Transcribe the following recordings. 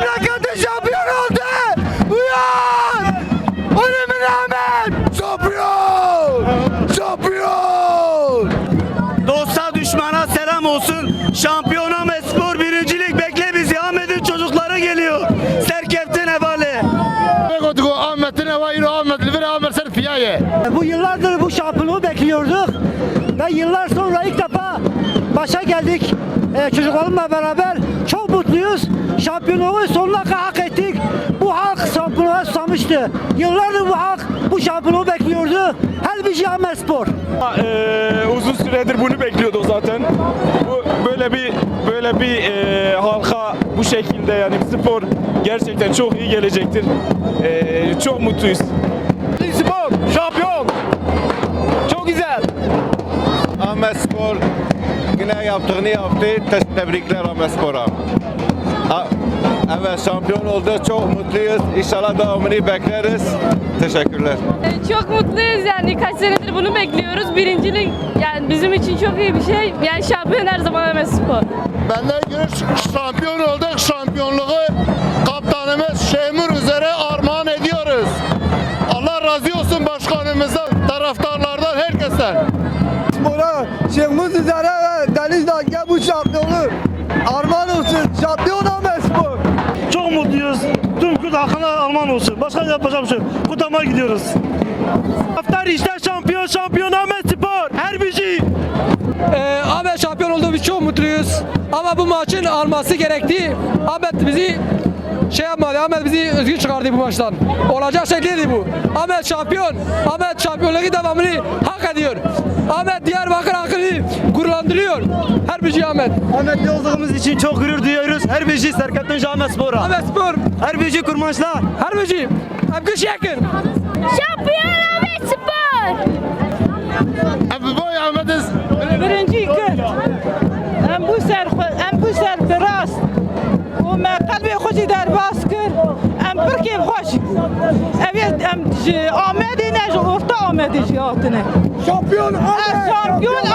Memleketi şampiyon oldu. Uyan. Ölümün rağmen. Şampiyon. Şampiyon. Dosta düşmana selam olsun. Şampiyon Ahmet Spor birincilik bekle bizi. Ahmet'in çocukları geliyor. Serkeftin Evali. Begotuko Ahmet'in evayı Ahmet'li bir Ahmet sen fiyaye. Bu yıllardır bu şampiyonluğu bekliyorduk ve yıllar sonra ilk defa başa geldik Ee, çocuklarımla beraber. Çok mutluyuz. Şampiyonluğu sonuna kadar hak ettik. Bu halk şampiyonluğa susamıştı. Yıllardır bu halk bu şampiyonluğu bekliyordu. Helbici Ahmet Spor. Ee, uzun süredir bunu bekliyorduk zaten. Bu böyle bir böyle bir e, halka bu şekilde yani spor gerçekten çok iyi gelecektir. Ee, çok mutluyuz. Spor şampiyon. Çok güzel. Ahmet Spor yine yaptığını yaptı. Te- Tebrikler Ahmet Spor'a. Evet şampiyon oldu. Çok mutluyuz. İnşallah devamını bekleriz. Teşekkürler. Ee, Çok mutluyuz yani kaç senedir bunu bekliyoruz. Birincilik yani bizim için çok iyi bir şey. Yani şampiyon her zaman Ahmet Spor. Benden göre şampiyon olduk. Şampiyonluğu kaptanımız Şemur üzere armağan ediyoruz. Allah razı olsun başkanımızdan, taraftarlardan, herkesten. Spora Şehmuz üzere Deniz Dalga bu şampiyonu Alman olsun. Başka yapacağım şey. yok. Kutlamaya gidiyoruz. Haftar işte şampiyon şampiyon Ahmet Spor. Her bir şey. Ee, Ahmet şampiyon oldu biz çok mutluyuz. Ama bu maçın alması gerekti. Ahmet bizi şey yapmadı. Ahmet bizi özgür çıkardı bu maçtan. Olacak şey değildi bu. Ahmet şampiyon. Ahmet şampiyonluğu devamını hak ediyor. Ahmet Diyarbakır halkını gururlandırıyor. Her bir şey Ahmet. Ahmetli olduğumuz için çok gurur duyuyoruz. Her bir şey Serkeftin Ahmet Spor'a. Ahmet Spor. Her bir şey kurmaçlar. Her bir şey. Hep yakın. Şampiyon Ahmet Spor! Abi boy Ahmet'iz. birinci kır. Em bu ser em bu ser biraz. O me kalbi خوشی در باز کر ام پر کی خوش evet em Ahmet ne orta Ahmet jiyatine Şampiyon Ahmet. şampiyon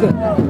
Çıktı.